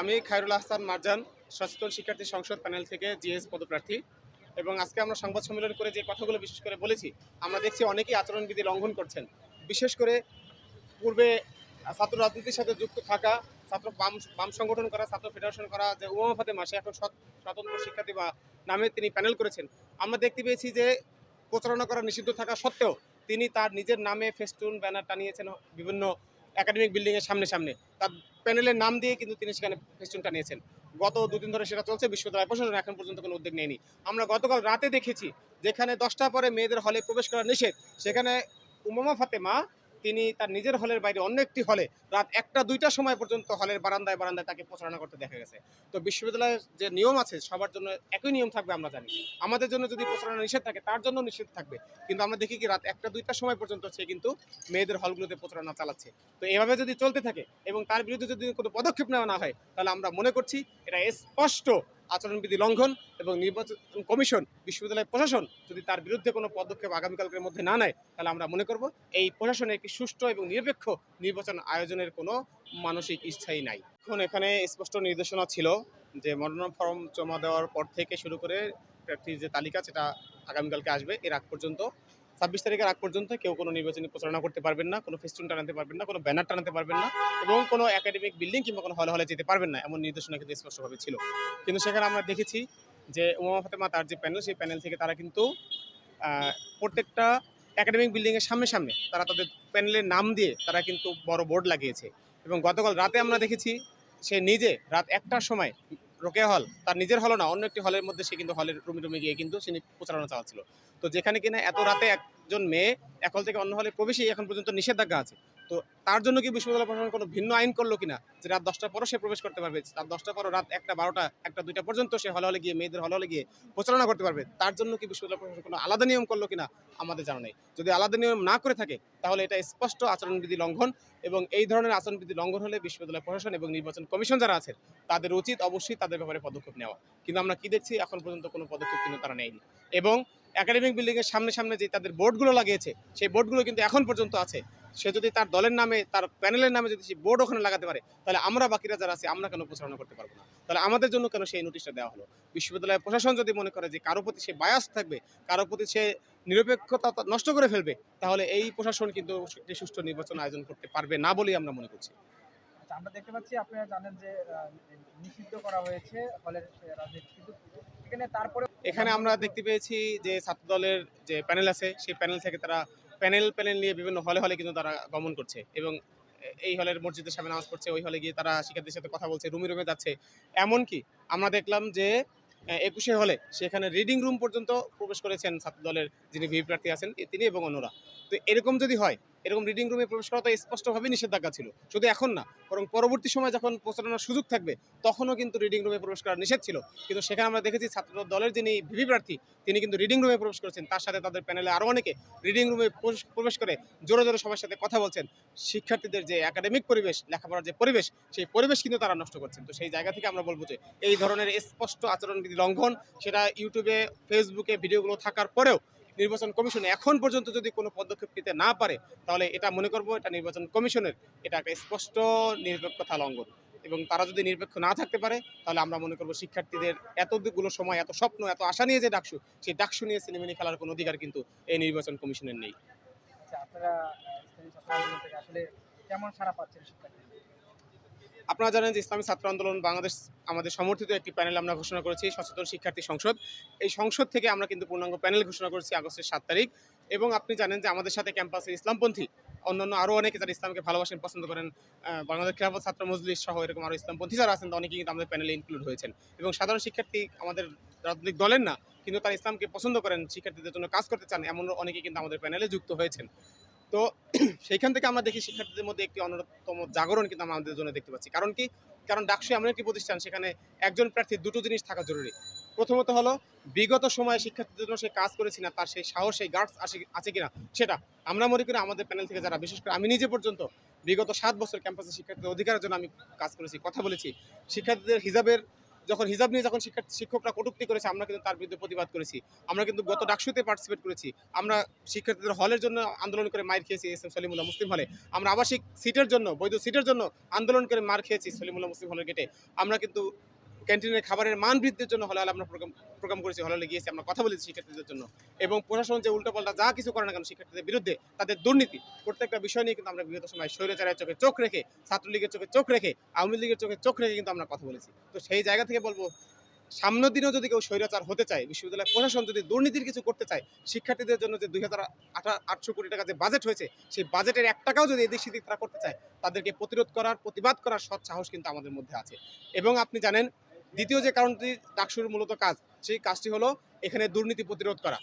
আমি খায়রুল আহসান মারজান, সচেতন শিক্ষার্থী সংসদ প্যানেল থেকে জিএস পদপ্রার্থী। এবং আজকে আমরা সংবাদ সম্মেলন করে যে কথাগুলো বিশেষ করে বলেছি, আমরা দেখছি অনেকেই আচরণবিধি লঙ্ঘন করছেন। বিশেষ করে পূর্বে ছাত্র রাজনীতির সাথে যুক্ত থাকা, ছাত্র বাম বাম সংগঠন করা, ছাত্র ফেডারেশন করা যে উমা ফাতেমা, সে এখন স্বতন্ত্র শিক্ষার্থী বা নামে তিনি প্যানেল করেছেন। আমরা দেখতে পেয়েছি যে প্রচারণা করা নিষিদ্ধ থাকা সত্ত্বেও তিনি তার নিজের নামে ফেস্টুন, ব্যানার টানিয়েছেন বিভিন্ন একাডেমিক বিল্ডিংয়ের সামনে সামনে। তার প্যানেলের নাম দিয়ে কিন্তু তিনি সেখানে ফেস্টুনটা নিয়েছেন। গত দুদিন ধরে সেটা চলছে, বিশ্ববিদ্যালয় প্রশাসন এখন পর্যন্ত কোনো উদ্যোগ নেয়নি। আমরা গতকাল রাতে দেখেছি, যেখানে দশটা পরে মেয়েদের হলে প্রবেশ করা নিষেধ, সেখানে উমামা ফাতেমা তিনি তার নিজের হলের বাইরে অন্য একটি হলে রাত একটা, দুইটা সময় পর্যন্ত হলের বারান্দায় বারান্দায় তাকে প্রচারণা করতে দেখা গেছে। তো বিশ্ববিদ্যালয়ের যে নিয়ম আছে, সবার জন্য একই নিয়ম থাকবে আমরা জানি। আমাদের জন্য যদি প্রচারণা নিষেধ থাকে, তার জন্য নিষেধ থাকবে। কিন্তু আমরা দেখি কি, রাত একটা, দুইটা সময় পর্যন্ত সে কিন্তু মেয়েদের হলগুলোতে প্রচারণা চালাচ্ছে। তো এভাবে যদি চলতে থাকে এবং তার বিরুদ্ধে যদি কোনো পদক্ষেপ নেওয়া না হয়, তাহলে আমরা মনে করছি এটা স্পষ্ট আচরণবিধি লঙ্ঘন এবং নির্বাচন কমিশন, বিশ্ববিদ্যালয় প্রশাসন যদি তার বিরুদ্ধে কোনো পদক্ষেপ আগামীকালকের মধ্যে না নেয়, তাহলে আমরা মনে করব এই প্রশাসনে একটি সুষ্ঠু এবং নিরপেক্ষ নির্বাচন আয়োজনের কোনো মানসিক ইচ্ছাই নাই। এখন এখানে স্পষ্ট নির্দেশনা ছিল যে মনোনয়ন ফর্ম জমা দেওয়ার পর থেকে শুরু করে প্রার্থীর যে তালিকা, সেটা আগামীকালকে আসবে। এর আগ পর্যন্ত ছাব্বিশ তারিখের আগ পর্যন্ত কেউ কোনো নির্বাচনী প্রচারণা করতে পারবেন না, কোনো ফেস্টুন টানাতে পারবেন না, কোনো ব্যানার টানাতে পারবেন না এবং কোনো একাডেমিক বিল্ডিং কিংবা কোনো হলে হলে যেতে পারবেন না, এমন নির্দেশনা কিন্তু স্পষ্টভাবে ছিল। কিন্তু সেখানে আমরা দেখেছি যে উমা ফাতেমা তার যে প্যানেল সেই প্যানেল থেকে তারা কিন্তু প্রত্যেকটা একাডেমিক বিল্ডিংয়ের সামনে সামনে তারা তাদের প্যানেলের নাম দিয়ে তারা কিন্তু বড় বোর্ড লাগিয়েছে। এবং গতকাল রাতে আমরা দেখেছি সে নিজে রাত একটার সময় রোকেয়া হল, তার নিজের হল না, অন্য একটি হলের মধ্যে সে কিন্তু হলের রুমে রুমে গিয়ে কিন্তু সে প্রচারণা চালাচ্ছিল। তো যেখানে কিনা এত রাতে একজন মেয়ে, এক হল থেকে অন্য হলে প্রবেশে এখন পর্যন্ত নিষেধাজ্ঞা আছে। তো তার জন্য কি বিশ্ববিদ্যালয় প্রশাসন কোনো ভিন্ন আইন করল কিনা? যে রাত দশটার পরও সে প্রবেশ করতে পারবে, রাত দশটার পরও রাত একটা বারোটা, একটা দুইটা পর্যন্ত সে হলে হলে গিয়ে, মেয়েদের হলে হলে গিয়ে প্রচারণা করতে পারবে। তার জন্য কি বিশ্ববিদ্যালয় প্রশাসন কোনো আলাদা নিয়ম করল কিনা আমাদের জানা নেই। যদি আলাদা নিয়ম না করে থাকে, তাহলে এটা স্পষ্ট আচরণবিধি লঙ্ঘন এবং এই ধরনের আচরণবিধি লঙ্ঘন হলে বিশ্ববিদ্যালয় প্রশাসন এবং নির্বাচন কমিশন যারা আছে, তাদের উচিত অবশ্যই তাদের ব্যাপারে পদক্ষেপ নেওয়া। কিন্তু আমরা কি দেখছি, এখন পর্যন্ত কোনো পদক্ষেপ কিন্তু তারা নেয়নি। এবং একাডেমিক বিল্ডিংয়ের সামনে সামনে যে তাদের বোর্ডগুলো লাগিয়েছে, সেই বোর্ডগুলো কিন্তু এখন পর্যন্ত আছে। সে যদি তার দলের নামে তার প্যানেলের নামে যদি সে বোর্ড ওখানে লাগাতে পারে তাহলে আমরা বাকিরা যারা আছি আমরা কেন প্রচারণা করতে পারব না? তাহলে আমাদের জন্য কেন সেই নোটিশটা দেওয়া হলো? বিশ্ববিদ্যালয় প্রশাসন যদি মনে করে যে কারও প্রতি সে বায়াস থাকবে কারও প্রতি সে নিরপেক্ষতা নষ্ট করে ফেলবে তাহলে এই প্রশাসন কিন্তু একটি সুষ্ঠু নির্বাচন আয়োজন করতে পারবে না বলেই আমরা মনে করছি। আচ্ছা আমরা দেখতে পাচ্ছি আপনারা জানেন যে নিষিদ্ধ করা হয়েছে হলের রাজনীতি কিন্তু এখানে তারপরে এখানে আমরা দেখতে পেয়েছি যে ছাত্র দলের যে প্যানেল আছে সেই প্যানেল থেকে তারা প্যানেল প্যানেল নিয়ে বিভিন্ন হলে হলে কিন্তু তারা গমন করছে এবং এই হলের মসজিদের সামনে নামাজ পড়ছে, ওই হলে গিয়ে তারা শিক্ষার্থীর সাথে কথা বলছে, রুমে রুমে যাচ্ছে। এমনকি আমরা দেখলাম যে একুশে হলে সেখানে রিডিং রুম পর্যন্ত প্রবেশ করেছেন ছাত্র দলের যিনি ভিপি প্রার্থী আছেন তিনি এবং অন্যরা। তো এরকম যদি হয় এরকম রিডিং রুমে প্রবেশ করা স্পষ্টভাবে নিষেধাজ্ঞা ছিল। শুধু এখন না, বরং পরবর্তী সময় যখন প্রচারণার সুযোগ থাকবে, তখনও কিন্তু রিডিং রুমে প্রবেশ করা নিষেধ ছিল। কিন্তু সেখানে আমরা দেখেছি ছাত্র দলের যিনি ভিভি প্রার্থী, তিনি কিন্তু রিডিং রুমে প্রবেশ করেছেন। তার সাথে তাদের প্যানেলে আরও অনেকে রিডিং রুমে প্রবেশ করে জোরে জোরে সবার সাথে কথা বলছেন। শিক্ষার্থীদের যে একাডেমিক পরিবেশ, লেখাপড়ার যে পরিবেশ, সেই পরিবেশ কিন্তু তারা নষ্ট করছেন। তো সেই জায়গা থেকে আমরা বলব যে, এই ধরনের স্পষ্ট আচরণবিধি লঙ্ঘন, সেটা ইউটিউবে ফেসবুকে ভিডিওগুলো থাকার পরেও নির্বাচন কমিশন এখন পর্যন্ত যদি কোনো পদক্ষেপ নিতে না পারে, তাহলে এটা মনে করব এটা নির্বাচন কমিশনের এটা একটা স্পষ্ট নিরপেক্ষতা লঙ্ঘন। এবং তারা যদি নিরপেক্ষ না থাকতে পারে, তাহলে আমরা মনে করব শিক্ষার্থীদের এতগুলো সময়, এত স্বপ্ন, এত আশা নিয়ে যে ডাকসু, সেই ডাকসু নিয়ে সিনেমিনি খেলার কোনো অধিকার কিন্তু এই নির্বাচন কমিশনের নেই। আচ্ছা আপনারা আসলে কেমন সারা পাচ্ছেন শিক্ষার্থী আপনারা জানেন যে ইসলামী ছাত্র আন্দোলন বাংলাদেশ আমাদের সমর্থিত একটি প্যানেল আমরা ঘোষণা করেছি, সচেতন শিক্ষার্থী সংসদ। এই সংসদ থেকে আমরা কিন্তু পূর্ণাঙ্গ প্যানেল ঘোষণা করেছি আগস্টের সাত তারিখ। এবং আপনি জানেন যে আমাদের সাথে ক্যাম্পাসে ইসলামপন্থী, অন্যান্য আরও অনেকে যারা ইসলামকে ভালোবাসেন, পছন্দ করেন বাংলাদেশ খেলাফত ছাত্র মজলিস সহ এরকম আরও ইসলামপন্থী যারা আছেন, অনেকেই কিন্তু আমাদের প্যানেলে ইনক্লুড হয়েছেন। এবং সাধারণ শিক্ষার্থী আমাদের রাজনৈতিক দলের না, কিন্তু তারা ইসলামকে পছন্দ করেন, শিক্ষার্থীদের জন্য কাজ করতে চান এমন অনেকেই কিন্তু আমাদের প্যানেলে যুক্ত হয়েছেন। তো সেইখান থেকে আমরা দেখি শিক্ষার্থীদের মধ্যে একটি অন্যতম জাগরণ কিন্তু আমরা আমাদের জন্য দেখতে পাচ্ছি। কারণ কি? কারণ ডাকসু এমন একটি প্রতিষ্ঠান, সেখানে একজন প্রার্থীর দুটো জিনিস থাকা জরুরি। প্রথমত হলো, বিগত সময়ে শিক্ষার্থীদের জন্য সে কাজ করেছি না, তার সেই সাহস, সেই গার্ডস আসে, আছে কিনা, সেটা আমরা মনে করি আমাদের প্যানেল থেকে যারা, বিশেষ করে আমি নিজে পর্যন্ত, বিগত সাত বছর ক্যাম্পাসে শিক্ষার্থীদের অধিকারের জন্য আমি কাজ করেছি, কথা বলেছি। শিক্ষার্থীদের হিজাবের যখন হিজাব নিয়ে যখন শিক্ষা শিক্ষকরা কটুক্তি করেছে আমরা কিন্তু তার বিরুদ্ধে প্রতিবাদ করেছি। আমরা কিন্তু গত ডাকসুতে পার্টিসিপেট করেছি। আমরা শিক্ষার্থীদের হলের জন্য আন্দোলন করে মার খেয়েছি এস এম সলিমুল্লাহ মুসলিম হলে। আমরা আবাসিক সিটের জন্য বৈধ সিটের জন্য আন্দোলন করে মার খেয়েছি সলিমুল্লাহ মুসলিম হলের গেটে আমরা কিন্তু ক্যান্টিনের খাবারের মান বৃদ্ধির জন্য হলে আমরা প্রোগ্রাম প্রোগ্রাম করেছি হলে গিয়েছি আমরা কথা বলেছি শিক্ষার্থীদের জন্য। এবং প্রশাসন যে উল্টোপাল্টা যা কিছু করে না কেন শিক্ষার্থীদের বিরুদ্ধে তাদের দুর্নীতি, প্রত্যেকটা বিষয় নিয়ে কিন্তু আমরা বিগত সময় স্বৈরাচারের চোখে চোখ রেখে, ছাত্রলীগের চোখে চোখ রেখে, আওয়ামী লীগের চোখে চোখ রেখে কিন্তু আমরা কথা বলেছি। তো সেই জায়গা থেকে বলব, সামনের দিনেও যদি কেউ স্বৈরাচার হতে চায়, বিশ্ববিদ্যালয় প্রশাসন যদি দুর্নীতির কিছু করতে চায়, শিক্ষার্থীদের জন্য যে দুই হাজার আটশো কোটি টাকা যে বাজেট হয়েছে, সেই বাজেটের এক টাকাও যদি এদিক সেদিক তারা করতে চায়, তাদেরকে প্রতিরোধ করার, প্রতিবাদ করার সৎ সাহস কিন্তু আমাদের মধ্যে আছে। এবং আপনি জানেন দ্বিতীয় যে কারণটি ডাকসুর মূলত কাজ, সেই কাজটি হলো এখানে দুর্নীতি প্রতিরোধ করা।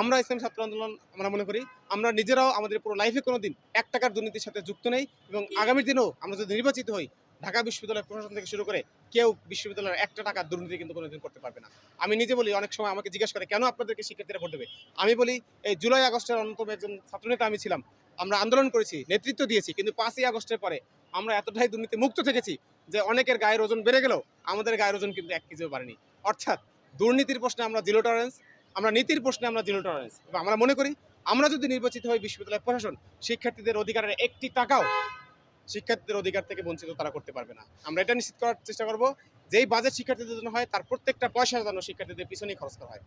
আমরা ইসলাম ছাত্র আন্দোলন, আমরা মনে করি, আমরা নিজেরাও আমাদের পুরো লাইফে কোনো দিন এক টাকার দুর্নীতির সাথে যুক্ত নেই এবং আগামী দিনেও আমরা যদি নির্বাচিত হই, ঢাকা বিশ্ববিদ্যালয় প্রশাসন থেকে শুরু করে কেউ বিশ্ববিদ্যালয়ের একটা টাকার দুর্নীতি কিন্তু কোনোদিন করতে পারবে না। আমি নিজে বলি, অনেক সময় আমাকে জিজ্ঞেস করে, কেন আপনাদেরকে শিক্ষার্থীরা ভোট দেবে? আমি বলি, এই জুলাই আগস্টের অন্যতম একজন ছাত্রনেতা আমি ছিলাম। আমরা আন্দোলন করেছি, নেতৃত্ব দিয়েছি, কিন্তু পাঁচই আগস্টের পরে আমরা এতটাই দুর্নীতি মুক্ত থেকেছি যে অনেকের গায়ের ওজন বেড়ে গেলেও আমাদের গায়ের ওজন কিন্তু এক কেজিও বাড়েনি। অর্থাৎ দুর্নীতির প্রশ্নে আমরা জিরো টলারেন্স আমরা নীতির প্রশ্নে আমরা জিরো টলারেন্স এবং আমরা মনে করি, আমরা যদি নির্বাচিত হই বিশ্ববিদ্যালয় প্রশাসন, শিক্ষার্থীদের অধিকারের একটি টাকাও শিক্ষার্থীদের অধিকার থেকে বঞ্চিত তারা করতে পারবে না। আমরা এটা নিশ্চিত করার চেষ্টা করব, যেই বাজেট শিক্ষার্থীদের জন্য হয়, তার প্রত্যেকটা পয়সা যেন শিক্ষার্থীদের পিছনেই খরচ করা হয়।